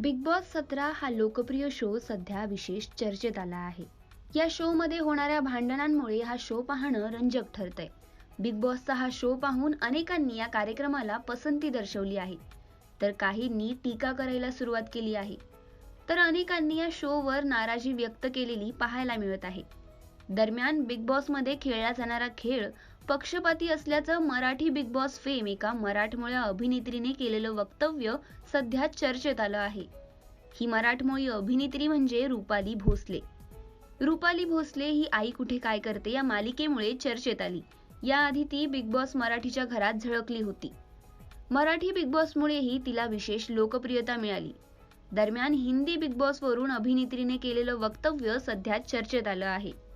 Big boss सतरा हा लोकप्रिय शो सध्या विशेष चर्चेत आला आहे. या शोमध्ये होणाऱ्या भांडणांमुळे हा शो पाहणं रंजक ठरतंय. बिग बॉसचा हा शो पाहून अनेकांनी या कार्यक्रमाला पसंती दर्शवली आहे. तर काहींनी टीका करायला सुरुवात केली आहे. तर अनेकांनी या शोवर नाराजी व्यक्त केलेली पाहायला मिळत आहे. दरम्यान बिग बॉसमध्ये खेळला जाणारा खेळ पक्षपाती असल्याचं मराठी बिग बॉस फेम एका मराठमोळ्या अभिनेत्रीने केलेलं वक्तव्य सध्या चर्चेत आलं आहे. ही मराठमोळी अभिनेत्री म्हणजे रुपाली भोसले. रुपाली भोसले ही आई कुठे काय करते या मालिकेमुळे चर्चेत आली. याआधी ती बिग बॉस मराठीच्या घरात झळकली होती. मराठी बिग बॉसमुळेही तिला विशेष लोकप्रियता मिळाली. दरम्यान हिंदी बिग बॉसवरून अभिनेत्रीने केलेलं वक्तव्य सध्या चर्चेत आलं आहे.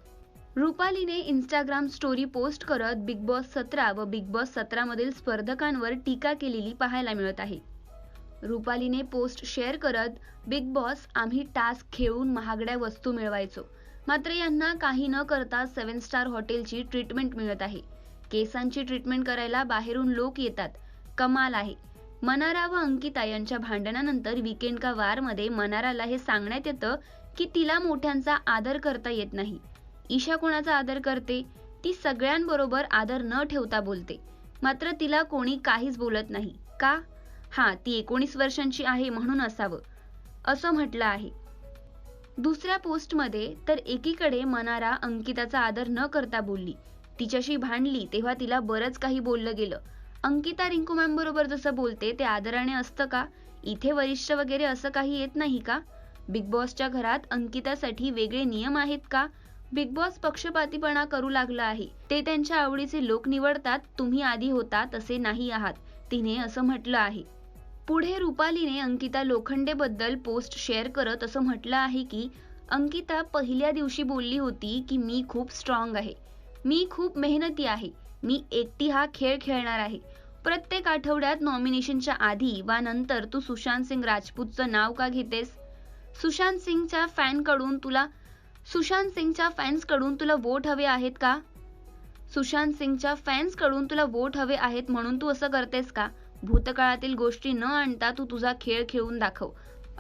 रुपालीने इंस्टाग्राम स्टोरी पोस्ट करत बिग बॉस सतरा व बिग बॉस सतरामधील स्पर्धकांवर टीका केलेली पाहायला मिळत आहे. रुपालीने पोस्ट शेअर करत बिग बॉस आम्ही टास्क खेळून महागड्या वस्तू मिळवायचो. मात्र यांना काही न करता सेवन स्टार हॉटेलची ट्रीटमेंट मिळत आहे. केसांची ट्रीटमेंट करायला बाहेरून लोक येतात. कमाल आहे. मनारा व अंकिता यांच्या भांडणानंतर विकेंड का वारमध्ये मनाराला हे सांगण्यात येतं की तिला मोठ्यांचा आदर करता येत नाही. ईशा कोणाचा आदर करते ती सगळ्यांबरोबर आदर न ठेवता बोलते. मात्र तिला कोणी काहीच बोलत नाही. का? हा ती एकोणीस वर्षांची आहे म्हणून असावं. असं म्हटलं आहे. दुसऱ्या पोस्टमध्ये तर एकीकडे मनारा अंकिताचा आदर न करता बोलली. तिच्याशी भांडली तेव्हा तिला बरंच काही बोललं गेलं. अंकिता रिंकू मॅम बरोबर जसं बोलते ते आदराने असतं का? इथे वरिष्ठ वगैरे असं काही येत नाही का? बिग बॉसच्या घरात अंकितासाठी वेगळे नियम आहेत का? बिग बॉस पक्षपातीपणा करू लागला आहे. ते त्यांच्या आवडीचे लोक निवडतात तुम्ही आधी होता तसे नाही आहात तिने असं म्हटलं आहे. पुढे रुपालीने अंकिता लोखंडे बद्दल पोस्ट शेअर करत असं म्हटलं आहे की अंकिता पहिल्या दिवशी बोलली होती की मी खूप स्ट्रॉंग आहे. मी खूप मेहनती आहे. मी एकटी हा खेळ खेळणार आहे. प्रत्येक आठवड्यात नॉमिनेशनच्या आधी वा नंतर तू सुशांत सिंग राजपूतचं नाव का घेतेस? सुशांत सिंगच्या फॅनकडून तुला सुशांत सिंगच्या फॅन्सकडून तुला वोट हवे आहेत का? सुशांत सिंगच्या फॅन्सकडून तुला वोट हवे आहेत म्हणून तू असं करतेस का? भूतकाळातील गोष्टी न आणता तू तुझा खेळ खेळून दाखव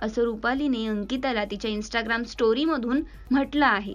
असं रुपालीने अंकिताला तिच्या इंस्टाग्राम स्टोरीमधून म्हटलं आहे.